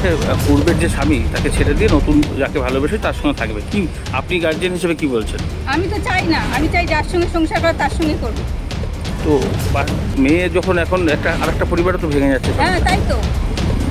সে, আহ, পূর্বের যে স্বামী তাকে ছেড়ে দিয়ে নতুন যাকে ভালোবেসে তার সঙ্গে থাকবে। কি আপনি গার্জেন হিসেবে কি বলছেন? আমি তো চাই না আমি চাই যার সঙ্গে সংসার করে তার সঙ্গে করব তো মেয়ে যখন এখন একটা আরেকটা পরিবারও তো ভেঙে যাচ্ছে। হ্যাঁ তাই তো।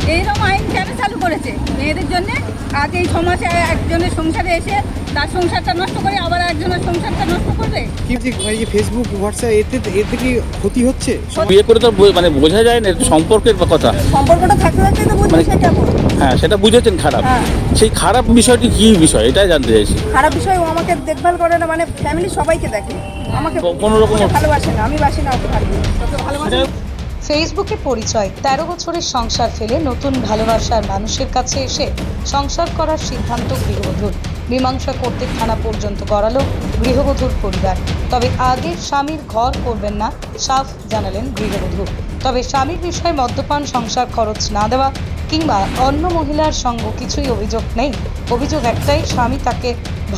এইরকম আইন কেন চালু করেছে? মেয়েদের জন্য আজ এই সমাজে একজনের সংসারে এসে তার সংসারটা নষ্ট করে আবার একজনের সংসারটা নষ্ট করবে? কি যে এই যে ফেসবুক হোয়াটসঅ্যাপ এতে এতে কি ক্ষতি হচ্ছে? বিয়ে করে তো মানে বোঝা যায় না সম্পর্কের কথা। সম্পর্কটা থাকতে থাকতে তো বুঝছি মানে- সেটা বল। হ্যাঁ সেটা বুঝেছেন খারাপ। হ্যাঁ। সেই খারাপ বিষয়টি কি বিষয়? এটাই জানতে চাইছি। খারাপ বিষয় ও আমাকে দেখভাল করে না মানে ফ্যামিলি সবাইকে দেখে। আমাকে কোনো রকম- ভালোবাসে না আমি বাসি না ওকে ভালোবাসি। ফেসবুকে পরিচয়, তেরো বছরের সংসার ফেলে নতুন ভালোবাসার মানুষের কাছে এসে সংসার করার সিদ্ধান্ত গৃহবধূর। মীমাংসা করতে থানা পর্যন্ত গড়ালো গৃহবধূর পরিবার। তবে আগে স্বামীর ঘর করবেন না, সাফ জানালেন গৃহবধূ। তবে স্বামীর বিষয়ে মদ্যপান, সংসার খরচ না দেওয়া কিংবা অন্য মহিলার সঙ্গ কিছুই অভিযোগ নেই। অভিযোগ একটাই, স্বামী তাকে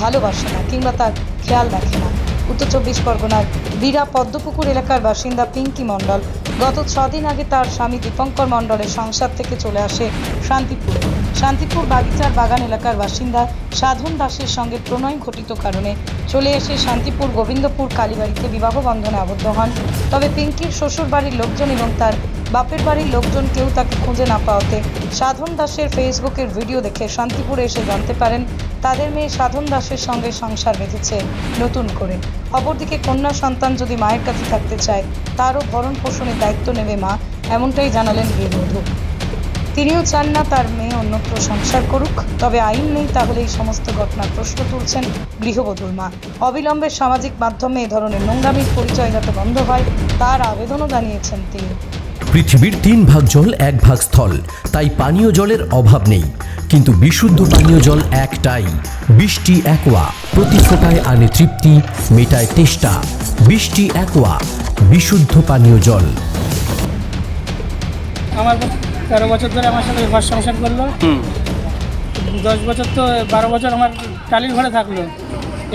ভালোবাসে না কিংবা তার খেয়াল রাখে না। উত্তর চব্বিশ পরগনার বীরা পদ্মপুকুর এলাকার বাসিন্দা পিঙ্কি মণ্ডল গত ছদিন আগে তার স্বামী দীপঙ্কর মণ্ডলের সংসার থেকে চলে আসে শান্তিপুর। শান্তিপুর বাগিচার বাগান এলাকার বাসিন্দা সাধন দাসের সঙ্গে প্রণয় ঘটিত কারণে চলে এসে শান্তিপুর গোবিন্দপুর কালীবাড়িতে বিবাহ বন্ধনে আবদ্ধ হন। তবে পিঙ্কির শ্বশুর বাড়ির লোকজন এবং তার বাপের বাড়ির লোকজন কেউ তাকে খুঁজে না পাওয়াতে সাধন দাসের ফেসবুকের ভিডিও দেখে শান্তিপুরে এসে জানতে পারেন তাদের মেয়ে সাধন দাসের সঙ্গে সংসার বেঁধেছে নতুন করে। অপরদিকে কন্যা সন্তান যদি মায়ের কাছে থাকতে চায়, তারও ভরণ পোষণের দায়িত্ব নেবে মা, এমনটাই জানালেন গৃহবধূ। তিনিও চান না তার মেয়ে অন্যত্র সংসার করুক, তবে আইন নেই তাহলে এই সমস্ত ঘটনার প্রশ্ন তুলছেন গৃহবধূর মা। অবিলম্বে সামাজিক মাধ্যমে এ ধরনের নোংরামির পরিচয় যাতে বন্ধ হয়, তার আবেদনও জানিয়েছেন তিনি। পৃথিবীর তিন ভাগ জল এক ভাগ স্থল। তাই পানীয় জলের অভাব নেই। কিন্তু বিশুদ্ধ পানীয় জল একটাই। বৃষ্টি একোয়া প্রতি ফোটায় আনে তৃপ্তি মেটায় তেষ্টা। বৃষ্টি একোয়া বিশুদ্ধ পানীয় জল। আমার তেরো বছর ধরে আমার সাথে ঘর সংসার করল। দশ বছর তো বারো বছর আমার টালির ঘরে থাকল।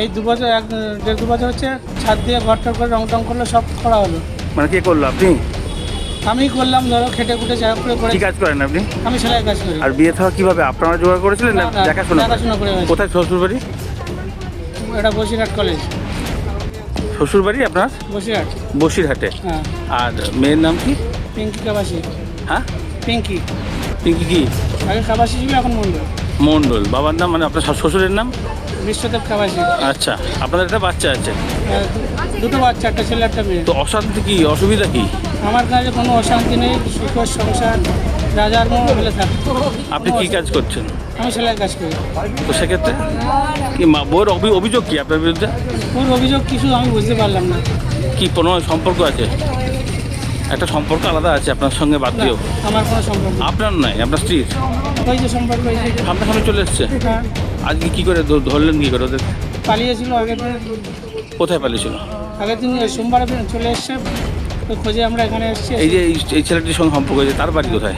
এই দু বছর এক দেড় দু বছর হচ্ছে ছাদ দিয়ে ঘর টর করে রং টং করল সব করা হলো। মানে কে করল আপনি? আমি করলাম ধরো খেটে খুটে যা করে করে কি কাজ করেন আপনি? আমি সেলাই কাজ করি। আর বিয়ে থাকা কীভাবে? আপনারা জোগাড় করেছিলেন? না দেখাশোনা দেখাশোনা করে হয়েছে। কোথায়? শ্বশুর বাড়ি? এটা বসিরহাট কলেজ শ্বশুর বাড়ি আপনার? বসিরহাট। বসিরহাটে। হ্যাঁ। আর মেয়ের নাম কি? পিঙ্কি কাবাসি হ্যাঁ? পিঙ্কি। পিঙ্কি কি? আগে কাবাসি ছিল এখন মন্ডল মণ্ডল। বাবার নাম মানে আপনার শাশ- শ্বশুরের নাম? বিশ্বদেব কাবাসি আচ্ছা আপনাদের একটা বাচ্চা আছে। আহ, দুটো বাচ্চা একটা ছেলে একটা মেয়ে। তো অশান্তি কি অসুবিধা কি? আমার কাছে কোনো অশান্তি নেই সুখের সংসার রাজার মহলে থাকে। আপনি কি কাজ করছেন? আমি সেলাই কাজ করি। তো সেক্ষেত্রে? কি মা বউয়ের অভি- অভিযোগ কি আপনার বিরুদ্ধে? ওর অভিযোগ কিছু আমি বুঝতে পারলাম না। কি কোনো সম্পর্ক আছে? একটা সম্পর্ক আলাদা আছে আপনার সঙ্গে বাদ দিয়েও আমার কোনো সম্পর্ক আপনার নয় আপনার স্ত্রীর? ওই যে সম্পর্ক আপনার সামনে চলে এসছে? হ্যাঁ, আজকে কি করে ধ- ধরলেন কি করে ওদের? পালিয়েছিল আগের দিন। কোথায় পালিয়েছিল? আগের দিন সোমবার দিন চলে এসছে। ওই খোঁজে আমরা এখানে এসেছি। এই যে এই- এই ছেলেটির সঙ্গে সম্পর্ক হয়েছে তার বাড়ি কোথায়?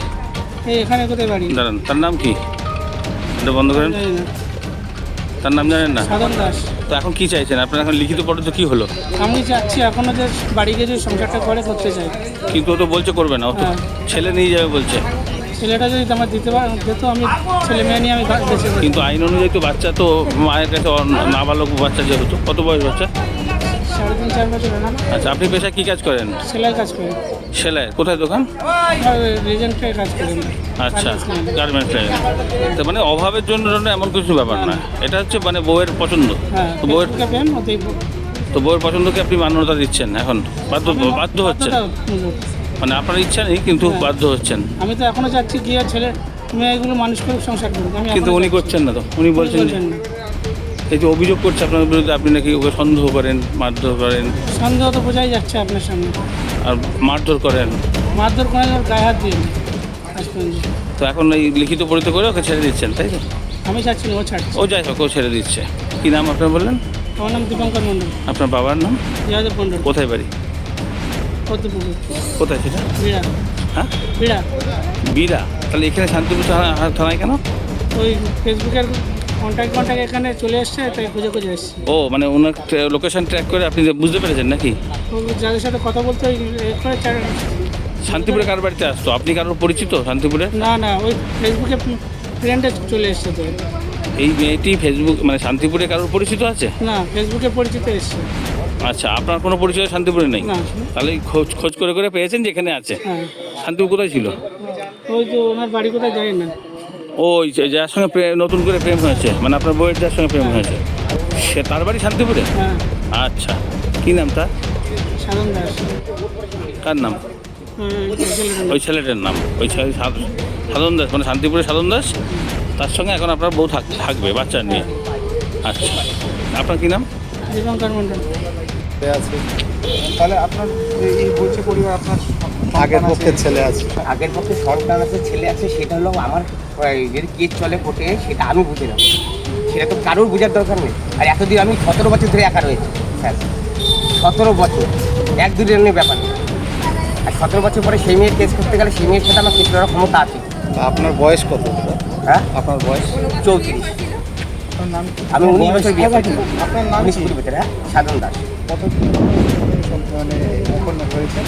এই এখানে কোথায় বাড়ি? দাঁড়ান তার নাম কি? এটা বন্ধ করেন। জানি না। তার নাম জানেন না? সাধন দাস। তো এখন কি চাইছেন? আপনার এখন লিখিত পদ্ধতি কি হলো? আমি চাচ্ছি এখনও যে বাড়ি গিয়ে যে সংসারটা করে করতে চাই। কিন্তু ও তো বলছে করবে না ও তো হ্যাঁ। ছেলে নিয়ে যাবে বলছে। ছেলেটা যদি আমার দিতে পার দিত আমি ছেলে মেয়ে নিয়ে আমি বেঁচে কিন্তু আইন অনুযায়ী তো বাচ্চা তো মায়ের কাছে নাবালক বাচ্চা যেহেতু কত বয়স বাচ্চা? সাড়ে তিন চার বছর না? আচ্ছা আপনি পেশা কি কাজ করেন? সেলাই কাজ করি। সেলাই কোথায় দোকান? কাজ আচ্ছা গার্মেন্টস লাইন তো মানে অভাবের জন্য এমন কিছু ব্যাপার না। এটা হচ্ছে মানে বউয়ের পছন্দ। হ্যাঁ তো বউয়ের তো বউয়ের পছন্দকে আপনি মান্যতা দিচ্ছেন এখন। বাধ্য বাধ্য বাধ্যতামূলক। মানে আপনার ইচ্ছা নেই কিন্তু হ্যাঁ। বাধ্য হচ্ছেন। আমি তো এখনও চাচ্ছি গিয়ে ছেলে মেয়েগুলো মানুষ করে সংসার করুক আমি কিন্তু উনি করছেন না তো? উনি বলছেন না। এই যে অভিযোগ করছে আপনার বিরুদ্ধে আপনি নাকি ওকে সন্দেহ করেন মারধর করেন? সন্দেহ তো বোঝাই যাচ্ছে আপনার সামনে। আর মারধর করেন? মারধর করেন ওর গায়ে হাত দিয়ে তো এখন এই লিখিত পরিচয় করে ওকে ছেড়ে দিচ্ছেন তাই তো? আমি চাচ্ছি ও ছাড়ছে। ও যাই হোক ও ছেড়ে দিচ্ছে। কী নাম আপনার বললেন? আমার নাম দীপঙ্কর মণ্ডল। আপনার বাবার নাম? মণ্ডল। কোথায় বাড়ি? কোথায় সেটা? বিড়া হ্যাঁ? বিড়া বীরা তাহলে এখানে শান্তিপুর থানা থানায় কেন? ওই ফেসবুকের কন্ট্যাক্ট কন্ট্যাক্ট এখানে চলে এসছে তাই খুঁজে খুঁজে এসছি। ও মানে ওনার লোকেশন ট্র্যাক করে আপনি বুঝতে পেরেছেন নাকি? যাদের সাথে কথা বলতে ওই শান্তিপুরে কার বাড়িতে আসতো? আপনি কারোর পরিচিত শান্তিপুরে? না না ওই ফেসবুকে ফ্রেন্ডে চলে এসছে তো। এই মেয়েটি ফেসবুক মানে শান্তিপুরে কারোর পরিচিত আছে? না ফেসবুকে পরিচিত এসছে। আচ্ছা আপনার কোনো পরিচয় শান্তিপুরে নেই? তাহলে খোঁজ খোঁজ করে করে পেয়েছেন যে এখানে আছে? হ্যাঁ। শান্তিপুর কোথায় ছিল? ওই তো ওনার বাড়ি কোথায় জানি না। ওই যে যার সঙ্গে নতুন করে প্রেম হয়েছে মানে আপনার বইয়ের যার সঙ্গে প্রেম হয়েছে। সে তার বাড়ি শান্তিপুরে? হ্যাঁ। আচ্ছা। কি নাম তার? কার নাম? হ্যাঁ। ওই ছেলেটার নাম। ওই ছেলে সাধ- সাধন দাস মানে শান্তিপুরের সাধন দাস। তার সঙ্গে এখন আপনার বউ থাক- থাকবে বাচ্চা নিয়ে। আচ্ছা। আপনার কি নাম? দীপঙ্কর মণ্ডল। আছে। তাহলে আপনার এই- বলছে পরিবার আপনার আগের পক্ষের ছেলে আছে। আগের পক্ষে সন্তান আছে ছেলে আছে সেটা হলো আমার যদি কেস চলে কোর্টে সেটা আমি বুঝে নেব। সেটা তো কারোর বোঝার দরকার নেই। আর এতদিন আমি সতেরো বছর ধরে একা রয়েছি স্যার। সতেরো বছর এক দুদিনের ব্যাপার। আর সতেরো বছর পরে সেই মেয়ের কেস করতে গেলে সেই মেয়ের সাথে আমার কেস করার ক্ষমতা আছে। আপনার বয়স কত? হ্যাঁ? আপনার বয়স? চৌত্রিশ। নাম আমি উনিশ বছর বিয়ে করেছি। আপনার নাম উনিশ কুড়ি বছর হ্যাঁ? সাধন দাস। কত মানে হয়েছে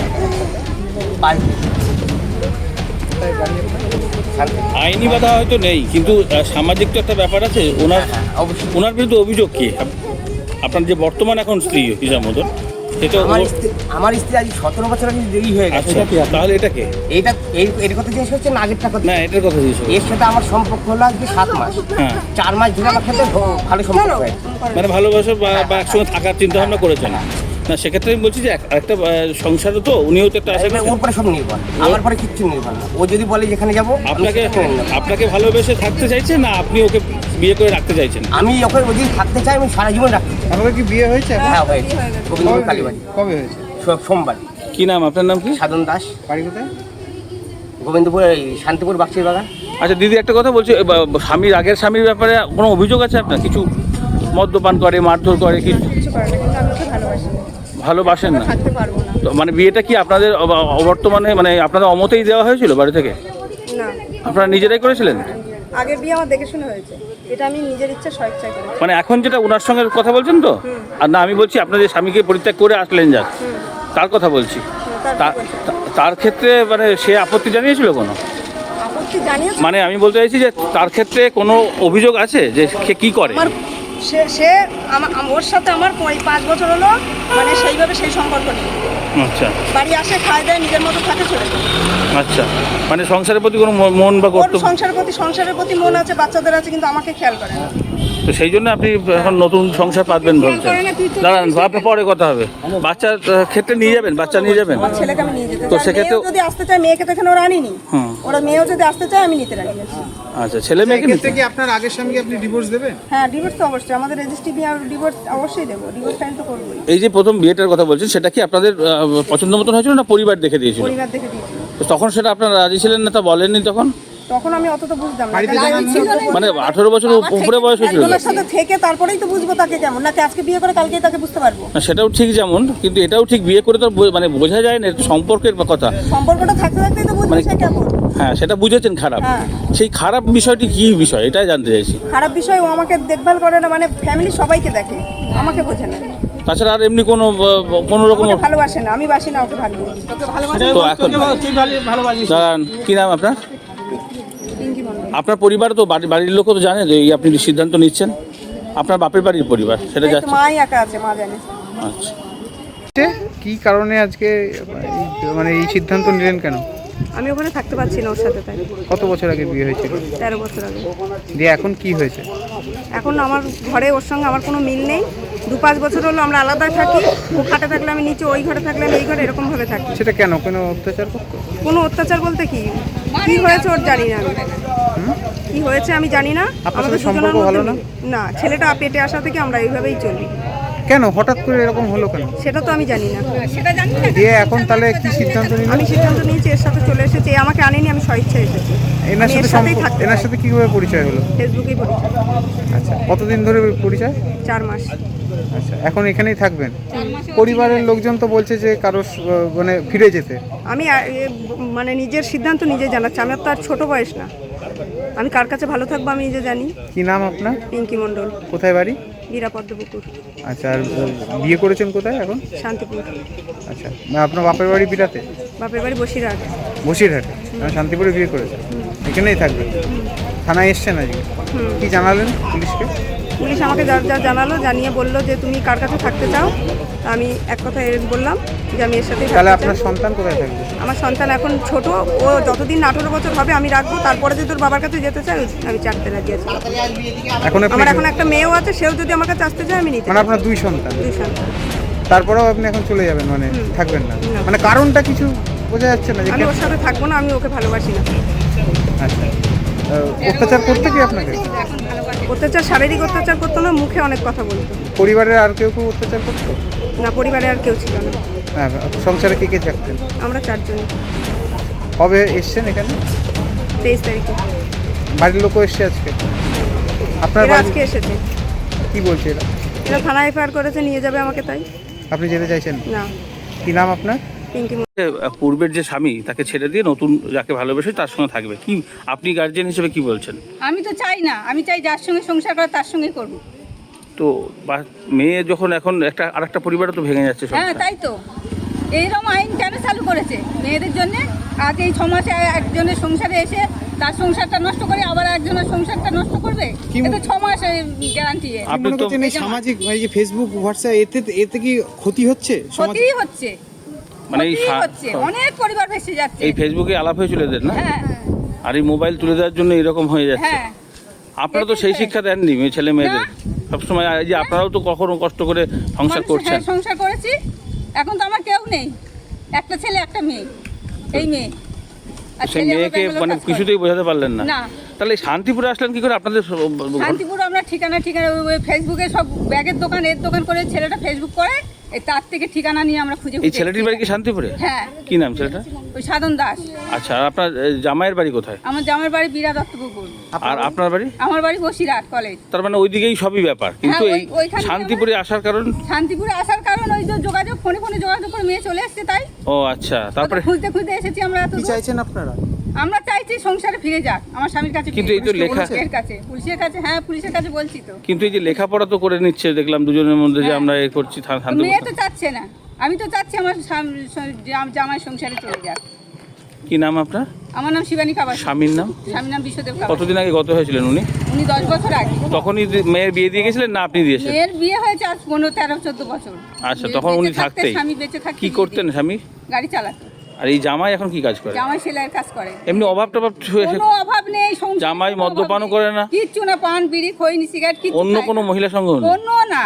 আইনি বাধা হয়তো নেই কিন্তু সামাজিক তো একটা ব্যাপার আছে ওনার হ্যাঁ ওনার বিরুদ্ধে অভিযোগ কি? আপ- আপনার যে বর্তমান এখন স্ত্রী হিসাব মতন সেটা আমার স্ত্রী আমার স্ত্রী আজ সতেরো বছর আগে দেরি হয়ে গেছে। আচ্ছা তাহলে এটা কে? এইটা এই এর কথা জিজ্ঞেস হচ্ছে না আগেরটা কথা না এটার কথা দিয়েছ এর সাথে আমার সম্পর্ক হলো আজকে সাত মাস। হ্যাঁ। চার মাস ধরে আমার সাথে ভ- ভালো সম্পর্ক হয়েছে। মানে ভালোবাসা বা বা একসঙ্গে থাকার চিন্তা ভাবনা করেছেন? না সেক্ষেত্রে আমি বলছি যে এক- একটা সংসারও তো উনিও তো একটা আশা এবার ওর পরে সব নির্ভর আমার পরে কিচ্ছু নির্ভর না। ও যদি বলে যেখানে যাব আপনাকে আপনাকে ভালোবেসে থাকতে চাইছে না আপনি ওকে বিয়ে করে রাখতে চাইছেন? আমি ওকে ওদিন থাকতে চাই আমি সারা জীবন রাখতে চাই। আপনার কি বিয়ে হয়েছে হ্যাঁ হয়েছে। গোবিন্দপুর কালীবাড়ি। কবে হয়েছে? সোমবার। কি নাম? আপনার নাম কি? সাধন দাস। বাড়ি কোথায়? গোবিন্দপুর শান্তিপুর বাক্সির বাগান আচ্ছা দিদি একটা কথা বলছি স্বামীর আগের স্বামীর ব্যাপারে কোনো অভিযোগ আছে আপনার? কিছু মদ্যপান করে মারধর করে কিছু ভালোবাসেন না? থাকতে পারব না। তো মানে বিয়েটা কি আপনাদের অব- অবর্তমানে মানে আপনাদের অমতেই দেওয়া হয়েছিল বাড়ি থেকে? না। আপনারা নিজেরাই করেছিলেন? আগের বিয়ে আমার দেখে শুনে হয়েছে। এটা আমি নিজের ইচ্ছা স্বেচ্ছায় করেছি। মানে এখন যেটা ওনার সঙ্গে কথা বলছেন তো? আর না আমি বলছি আপনাদের স্বামীকে পরিত্যাগ করে আসলেন যাক। তার কথা বলছি। তার তা- তা- তার ক্ষেত্রে মানে সে আপত্তি জানিয়েছিল কোনো? আপত্তি জানিয়েছে? মানে আমি বলতে চাইছি যে তার ক্ষেত্রে কোনো অভিযোগ আছে যে সে কি করে? আমার সে সে ওর সাথে আমার পাঁচ বছর হলো মানে সেইভাবে সেই সম্পর্ক নেই। আচ্ছা। বাড়ি আসে খায় দেয় নিজের মতো থাকে চলে যায়। আচ্ছা। মানে সংসারের প্রতি কোনো মন বা সংসারের প্রতি সংসারের প্রতি মন আছে বাচ্চাদের আছে কিন্তু আমাকে খেয়াল করে না। তো সেই জন্য আপনি এখন নতুন সংসার পাতবেন বলছেন দাঁড়ান আপনার পরে কথা হবে। বাচ্চার ক্ষেত্রে নিয়ে যাবেন বাচ্চা নিয়ে যাবেন। ছেলেকে আমি নিয়ে যেতে তো সেক্ষেত্রে- যদি আসতে চায় মেয়েকে তো এখানে ওরা আনিনি। ওরা মেয়েও যদি আসতে চায় আমি নিতে রাজি আছি। আচ্ছা ছেলে মেয়েকে নিতে- কি আপনার আগের স্বামীকে আপনি ডিভোর্স দেবেন? হ্যাঁ ডিভোর্স তো অবশ্যই। আমাদের রেজিস্ট্রি বিয়ে ডিভোর্স অবশ্যই দেবো। ডিভোর্স ফাইল তো করবোই। এই যে প্রথম বিয়েটার কথা বলছেন সেটা কি আপনাদের পছন্দ মতন হয়েছিল না পরিবার দেখে দিয়েছিল? পরিবার দেখে দিয়েছি তো তখন সেটা আপনারা রাজি ছিলেন না তা বলেননি তখন? তখন আমি অত তো বুঝতাম না। বাড়িতে তাহলে জানান আমি ছিল না। মানে আঠেরো বছর উপরে বয়স হয়েছিল। একজনের সাথে থেকে তারপরেই তো বুঝব তাকে কেমন। নাকি আজকে বিয়ে করে কালকেই তাকে বুঝতে পারব? না সেটাও ঠিক যেমন কিন্তু এটাও ঠিক বিয়ে করে তো আর বো- মানে বোঝা যায় না এটা সম্পর্কের কথা। সম্পর্কটা থাকতে থাকতেই তো বুঝব মানে- সে কেমন। হ্যাঁ সেটা বুঝেছেন খারাপ। হ্যাঁ। সেই খারাপ বিষয়টি কি বিষয় এটাই জানতে চাইছি। খারাপ বিষয় ও আমাকে দেখভাল করে না মানে ফ্যামিলি সবাইকে দেখে আমাকে বোঝে না। তাছাড়া আর এমনি কোনো আহ, কোনো রকম আমাকে ভালোবাসে না আমি বাসি না ওকে ভালোবাসি। ভালোবাসে তো এখন। ভালো- দাঁড়ান কি নাম আপনার? আপনার পরিবার তো বাড়ি বাড়ির লোকও তো জানে যে এই আপনি সিদ্ধান্ত নিচ্ছেন। আপনার বাপের বাড়ির পরিবার সেটা এই তো যাচ্ছে মাই একা আছে মা জানে। আচ্ছা। কি কারণে আজকে এই- মানে এই সিদ্ধান্ত নিলেন কেন? আমি ওখানে থাকতে পারছি না ওর সাথে তাই। কত বছর আগে বিয়ে হয়েছিল? তেরো বছর আগে। দিয়ে এখন কি হয়েছে? এখন আমার ঘরে ওর সঙ্গে আমার কোনো মিল নেই। দু পাঁচ বছর হলো আমরা আলাদাই থাকি ও খাটে থাকলে আমি নিচে ওই ঘরে থাকলে আমি এই ঘরে এরকমভাবে থাকি। সেটা কেন? কোনো অত্যাচার করতো? কোনো অত্যাচার বলতে কি? কি হয়েছে ওর জানি না। আমি কি হয়েছে আমি জানি না। আপনার আমাদের সম্পর্ক ভালো মধ্যে না? ছেলেটা পেটে আসা থেকে আমরা এইভাবেই চলি। কেন? হঠাৎ করে এরকম হলো কেন? সেটা তো আমি জানি না। সেটা জানি না। দিয়ে এখন তাহলে কি সিদ্ধান্ত নিলেন আমি সিদ্ধান্ত নিয়েছি এর সাথে চলে এসেছি এ আমাকে আনেনি আমি স্বেচ্ছায় এসেছি। এনার আমি সাথে সাথেই সম্পর্ক থাকতে এনার চাই। সাথে কীভাবে পরিচয় হলো? ফেসবুকেই পরিচয়। আচ্ছা কতদিন ধরে পরিচয়? চার মাস। আচ্ছা এখন এখানেই থাকবেন? পরিবারের লোকজন তো বলছে যে কারও মানে ফিরে যেতে। আমি মানে নিজের সিদ্ধান্ত নিজে জানাচ্ছি আমার তো আর ছোট বয়স না। আমি কার কাছে ভালো থাকব আমি যে জানি। কি নাম আপনার? পিঙ্কি মণ্ডল। কোথায় বাড়ি? নিরাপদ্মপুকুর আচ্ছা আর বিয়ে করেছেন কোথায় এখন? শান্তিপুর। আচ্ছা আপনার বাপের বাড়ি বিরাতে বাপের বাড়ি বসিরহাট। বসিরহাটে? শান্তিপুরে বিয়ে করেছেন? এখানেই থাকবেন? থানায় এসছেন আজকে? কি জানালেন পুলিশকে? পুলিশ আমাকে যা যা জানালো জানিয়ে বলল যে তুমি কার কাছে থাকতে চাও। তা আমি এক কথা এর বললাম যে আমি এর সাথে তাহলে আপনার সন্তান কোথায় থাকবে? আমার সন্তান এখন ছোট ও যতদিন আঠেরো বছর হবে আমি রাখব তারপরে যদি তোর বাবার কাছে যেতে চাই আমি চারতে রাজি আছি এখন আমার এখন একটা মেয়েও আছে সেও যদি আমার কাছে আসতে চায় আমি নিতে মানে আপনার দুই সন্তান। দুই সন্তান। তারপরেও আপনি এখন চলে যাবেন মানে থাকবেন না। মানে কারণটা কিছু বোঝা যাচ্ছে না আমি ওর সাথে থাকব না আমি ওকে ভালোবাসি না। আচ্ছা। অত্যাচার করতে কি আপনাকে? অত্যাচার শারীরিক অত্যাচার করতো না মুখে অনেক কথা বলতো। পরিবারের আর কেউ কেউ অত্যাচার করতো? না পরিবারে আর কেউ ছিল না। হ্যাঁ সংসারে কে কে থাকতেন? আমরা চারজন। কবে এসছেন এখানে? তেইশ তারিখে। বাড়ির লোকও এসছে আজকে? আপনার এরা বাড়ি? আজকে এসেছে। কি বলছে এরা? এরা থানায় এফআইআর করেছে নিয়ে যাবে আমাকে তাই। আপনি যেতে চাইছেন? না। কি নাম আপনার? পিঙ্কি পূর্বের যে স্বামী তাকে ছেড়ে দিয়ে নতুন যাকে ভালোবেসে তার সঙ্গে থাকবে। কি আপনি গার্জেন হিসেবে কি বলছেন? আমি তো চাই না। আমি চাই যার সঙ্গে সংসার করে তার সঙ্গে করব। তো বা- মেয়ে যখন এখন একটা আরেকটা পরিবারও তো ভেঙে যাচ্ছে হ্যাঁ তাই তো। এইরকম আইন কেন চালু করেছে? মেয়েদের জন্য? আজ এই ছ মাসে একজনের সংসারে এসে তার সংসারটা নষ্ট করে আবার একজনের সংসারটা নষ্ট করবে? এটা ছ মাস গ্যারান্টি আপনি তো সামাজিক এই যে ফেসবুক হোয়াটসঅ্যাপ এতে এতে কি ক্ষতি হচ্ছে ক্ষতিই হচ্ছে। মানে এই সা- হচ্ছে অনেক পরিবার ভেসে যাচ্ছে। এই ফেসবুকে আলাপ হয়ে চলে দেন না? হ্যাঁ। আর এই মোবাইল তুলে দেওয়ার জন্য এরকম হয়ে যাচ্ছে। হ্যাঁ। আপনারা তো সেই শিক্ষা দেননি মেয়ে ছেলে মেয়েদের। সবসময় এই যে আপনারাও তো কখনো কষ্ট করে সংসার মানুষ- করছেন। হ্যাঁ, সংসার করেছি। এখন তো আমার কেউ নেই। একটা ছেলে একটা মেয়ে। এই মেয়ে। আর সেই ছেলে আমার মেয়েকে ব্যাঙ্গালোর মানে কাজ করে। কিছুতেই বোঝাতে পারলেন না। না। তাহলে এই শান্তিপুরে আসলেন কি করে আপনাদের ঘর- শান্তিপুর আমরা ঠিকানা ঠিকানা ওই- ওই ফেসবুকে সব ব্যাগের দোকান এর দোকান করে ছেলেটা ফেসবুক করে। এই তার থেকে ঠিকানা নিয়ে আমরা খুঁজে এই ছেলেটির বাড়ি কি শান্তিপুরে? হ্যাঁ। কি নাম ছেলেটা ওই সাধন দাস। আচ্ছা আর আপনার জামাইয়ের বাড়ি কোথায়? আমার জামার বাড়ি বীরা দত্তপুকুর। আর আপনার বাড়ি? আমার বাড়ি বসিরহাট কলেজ তার মানে ওইদিকেই সবই ব্যাপার। কিন্তু হ্যাঁ, এই শান্তিপুরে আসার কারণ? শান্তিপুরে আসার কারণ ওই যে যোগাযোগ ফোনে ফোনে যোগাযোগ করে মেয়ে চলে এসছে তাই। ও আচ্ছা তারপরে? খুঁজতে খুঁজতে এসেছি আমরা এত কি চাইছেন আপনারা? আমরা চাইছি সংসারে ফিরে যাক আমার স্বামীর কাছে কিন্তু এই তো। লেখা- পুলিশের কাছে পুলিশের কাছে হ্যাঁ পুলিশের কাছে বলছি তো। কিন্তু এই যে লেখাপড়া তো করে নিচ্ছে দেখলাম দুজনের মধ্যে যে হ্যাঁ। আমরা এ করছি মেয়ে তো চাচ্ছে না। আমি তো চাচ্ছি আমার জামাই সংসারে চলে যাক। কি নাম আপনার? আমার নাম শিবানী খাবার স্বামীর নাম? স্বামীর নাম বিশ্বদেব খাবার কতদিন আগে গত হয়েছিলেন উনি? উনি দশ বছর আগে। তখনই মেয়ের বিয়ে দিয়ে গেছিলেন না আপনি দিয়েছেন? মেয়ের বিয়ে হয়েছে আজ পনেরো তেরো চোদ্দ বছর। আচ্ছা তখন উনি থাকতে, থাকতেই। স্বামী বেঁচে থাকতে কি করতেন স্বামী? গাড়ি চালাতো আর এই জামাই এখন কি কাজ করে? জামাই সেলাইয়ের কাজ করে। এমনি অভাব টভাব কোনো অভাব নেই জামাই মদ্যপানও করে না? কিচ্ছু না পান বিড়ি খৈনি সিগারেট কিচ্ছু অন্য কোনো মহিলা সঙ্গে অন্য না।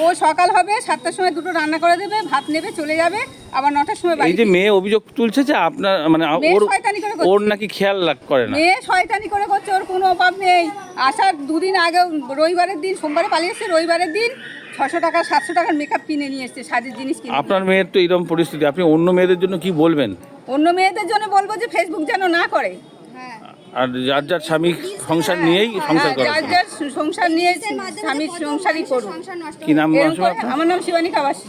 ও সকাল হবে সাতটার সময় দুটো রান্না করে দেবে ভাত নেবে চলে যাবে আবার নটার সময় এই যে মেয়ে অভিযোগ তুলছে যে আপনার মানে ওর শয়তানি করে ওর নাকি খেয়াল রাখ করে না। মেয়ে শয়তানি করে করছে ওর কোনো অভাব নেই। আসার দুদিন আগে রবিবারের দিন সোমবারে পালিয়ে এসছে রবিবারের দিন ছশো টাকা সাতশো টাকার মেকআপ কিনে নিয়ে এসছে সাজের জিনিস কিনে আপনার মেয়ের তো এরকম পরিস্থিতি। আপনি অন্য মেয়েদের জন্য কি বলবেন? অন্য মেয়েদের জন্য বলব যে ফেসবুক যেন না করে। আর যার যার স্বামী সংসার নিয়েই সংসার হ্যাঁ, করে। যার যার সংসার নিয়ে স্বামীর সংসারই করুন কি নাম আমার নাম শিবানী খাবাসী